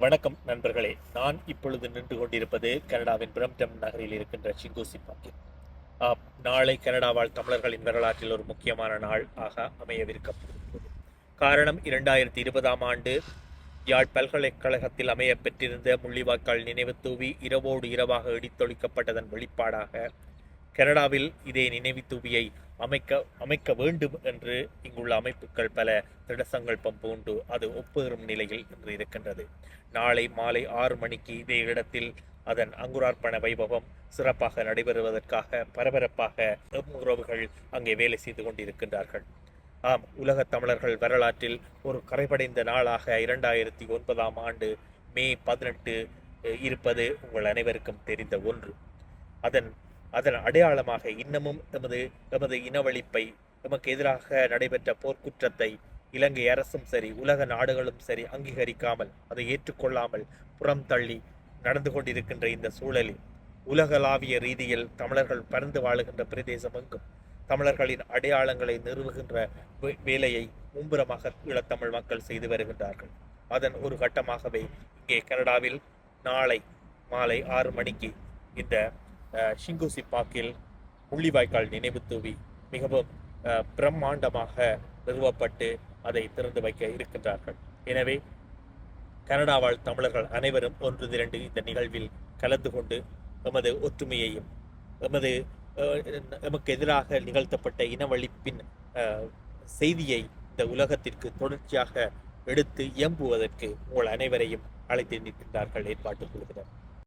வணக்கம் நண்பர்களே. நான் இப்பொழுது நின்று கொண்டிருப்பது கனடாவின் பிரம்டம் நகரில் இருக்கின்ற சிங்கோசி பாக்கில் ஆம், நாளை கனடாவால் தமிழர்களின் வரலாற்றில் ஒரு முக்கியமான நாள் ஆக அமையவிருக்கப்படுகிறது காரணம் இரண்டாயிரத்தி இருபதாம் ஆண்டு யாழ் பல்கலைக்கழகத்தில் அமைய பெற்றிருந்த முள்ளிவாய்க்கால் நினைவு தூவி இரவோடு இரவாக இடித்தொழிக்கப்பட்டதன் வெளிப்பாடாக கனடாவில் இதே நினைவு தூவியை அமைக்க அமைக்க வேண்டும் என்று இங்குள்ள அமைப்புகள் பல திடசங்கல்பம் பூண்டு அது ஒப்புறும் நிலையில் இன்று இருக்கின்றது. நாளை மாலை ஆறு மணிக்கு இதே இடத்தில் அதன் அங்குரார்ப்பண வைபவம் சிறப்பாக நடைபெறுவதற்காக பரபரப்பாக உறவுகள் அங்கே வேலை செய்து கொண்டிருக்கின்றார்கள். ஆம் உலகத் தமிழர்கள் வரலாற்றில் ஒரு கரைபடைந்த நாளாக இரண்டாயிரத்தி ஒன்பதாம் ஆண்டு மே பதினெட்டு இருப்பது உங்கள் அனைவருக்கும் தெரிந்த ஒன்று. அதன் அதன் அடையாளமாக இன்னமும் எமது எமது இனவழிப்பை எமக்கு எதிராக நடைபெற்ற போர்க்குற்றத்தை இலங்கை அரசும் சரி உலக நாடுகளும் சரி அங்கீகரிக்காமல் அதை ஏற்றுக்கொள்ளாமல் புறம் தள்ளி நடந்து கொண்டிருக்கின்ற இந்த சூழலில் உலகளாவிய ரீதியில் தமிழர்கள் பறந்து வாழுகின்ற பிரதேசம் எங்கும் தமிழர்களின் அடையாளங்களை நிறுவுகின்ற வே- வேலையை மும்புறமாக ஈழத்தமிழ் மக்கள் செய்து வருகின்றார்கள். அதன் ஒரு கட்டமாகவே இங்கே கனடாவில் நாளை மாலை ஆறு மணிக்கு இந்த ஷிங்குசி பாக்கில் முள்ளிவாய்க்கால் நினைவு தூவி மிகவும் பிரம்மாண்டமாக நிறுவப்பட்டு அதை திறந்து வைக்க இருக்கின்றார்கள். எனவே கனடாவாழ் தமிழர்கள் அனைவரும் ஒன்று திரண்டு இந்த நிகழ்வில் கலந்து கொண்டு எமது ஒற்றுமையையும் எமது அஹ், எமக்கு எதிராக நிகழ்த்தப்பட்ட இனவழிப்பின் அஹ், செய்தியை இந்த உலகத்திற்கு தொடர்ச்சியாக எடுத்து இயம்புவதற்கு உங்கள் அனைவரையும் அழைத்து நிற்கின்றார்கள் ஏற்பாட்டு கொள்கிறார்